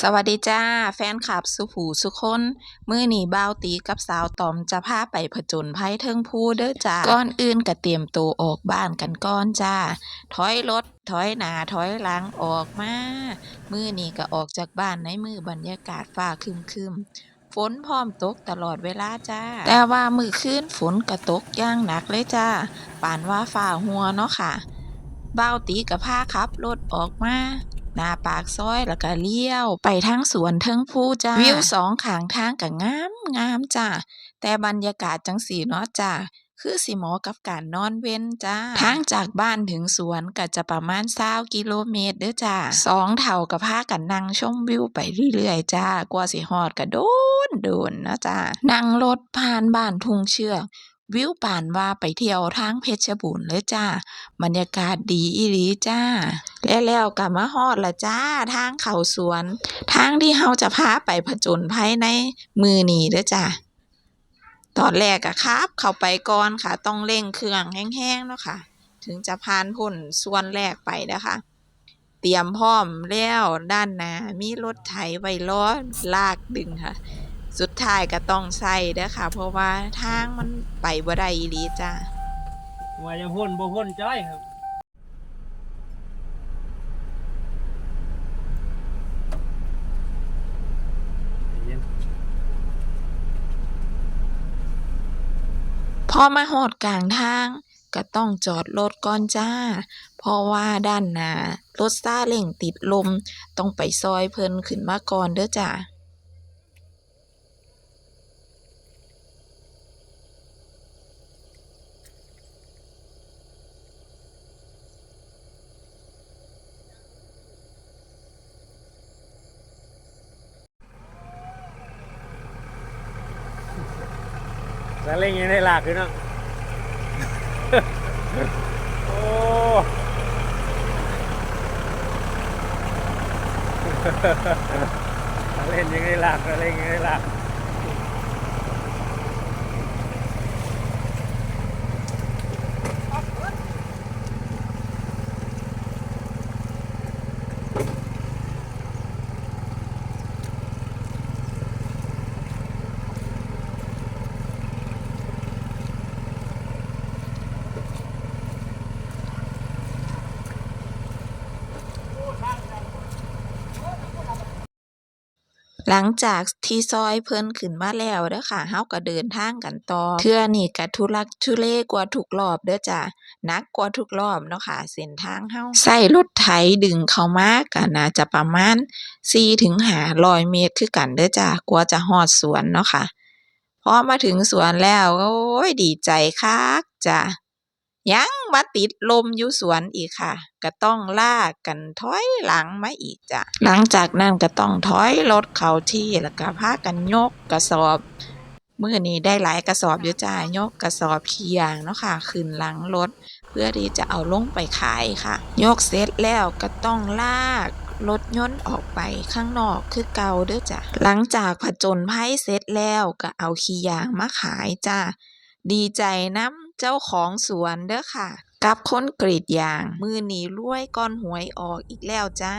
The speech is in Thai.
สวัสดีจ้า แฟนคลับสุผูสุคนมื้อนีบ่าวตีกับสาวตอมจะพาไปผจญภัยเทิงภูเด้อจ้าก่อนอื่นก็เตรียมตัวออกบ้านกันก่อนจ้า ถอยรถถอยหนาถอยหลังออกมา มือนีก็ออกจากบ้านในมือบรรยากาศฟ้าครึมฝนพร้อมตกตลอดเวลาจ้า แต่ว่ามื้อคืนฝนก็ตกย่างหนักเลยจ้าปานว่าฟ้าหัวเนาะค่ะบ่าวตีกับพาขับรถออกมา หน้าปากซอยแล้วก็เลี้ยว ไปทางสวนเทิงภูจ้าวิวสองขางทางก็งามงามจ้าแต่บรรยากาศจังสีเนาะจ้าคือสิหมาะกับการนอนเว้นจ้าทางจากบ้านถึงสวนก็จะประมาณ20กิโลเมตรเด้อจ้าสองเท่ากับพากันนั่งชมวิวไปเรื่อยๆจ้ากว่าสิฮอดก็โดนโดนเนาะจ้านั่งรถผ่านบ้านทุ่งเชือกวิวป่านว่าไปเที่ยวทางเพชรบูรณ์เลยจ้าบรรยากาศดีอีหลีจ้า และแล้วก็มาฮอดละจ้า ทางเข้าสวน ทางที่เฮาจะพาไปผจญภัยในมือนี้เด้อจ้าตอนแรกอะครับ เข้าไปก่อนค่ะ ต้องเร่งเครื่องแห้งๆเนาะค่ะ ถึงจะผ่านพ้นส่วนแรกไปนะคะ เตรียมพร้อมแล้วด้านหน้ามีรถไถไว้ล้อลากดึงค่ะ สุดท้ายก็ต้องใส่เด้อค่ะ เพราะว่าทางมันไปบ่ได้อีหลีจ้าว่าจะพ่นบ่พ่นจ้อยครับใจเย็น พ อมาหอดกลางทาง ก็ต้องจอดรถก่อนจ้า เพราะว่าด้านหน้ารถซาเล่งติดลม ต้องไปซอยเพิ่นขึ้นมาก่อนเด้อจ้า แล้วเล่นยังได้หลากอยู่เนาะโอ้เล่นยังได้หลากเล่นยังได้หลาก หลังจากที่ซอยเพิ่นขึ้นมาแล้วเด้อค่ะเฮาก็เดินทางกันต่อ เทื่อนี้ก็ทุลักทุเลกว่าทุกรอบเด้อจ้ะหนักกว่าทุกรอบเนาะค่ะ เส้นทางเฮาใช้รถไถดึงเข้ามาก็น่าจะประมาณ4ถึง500เมตรคือกันเด้อจ้ะกว่าจะฮอดสวนเนาะค่ะ พอมาถึงสวนแล้ว โอ้ย ดีใจคักจ้ะ ยังมาติดลมอยู่สวนอีกค่ะ ก็ต้องลากกันถอยหลังมาอีกจ้ะ หลังจากนั้นก็ต้องถอยรถเข้าที่แล้วก็พากันยกกระสอบมื้อนี้ได้หลายกระสอบอยู่จ้ายกกระสอบขี้ยางเนาะค่ะขึ้นหลังรถ เพื่อที่จะเอาลงไปขายค่ะ ยกเสร็จแล้วก็ต้องลากรถยนต์ออกไปข้างนอกคือเก่าเด้อจ้ะหลังจากผจญภัยเสร็จแล้วก็เอาขี้ยางมาขายจ้าดีใจน้ำ เจ้าของสวนเด้อค่ะ กับคนกรีดยาง มือนี้รวยก่อนหวยออกอีกแล้วจ้า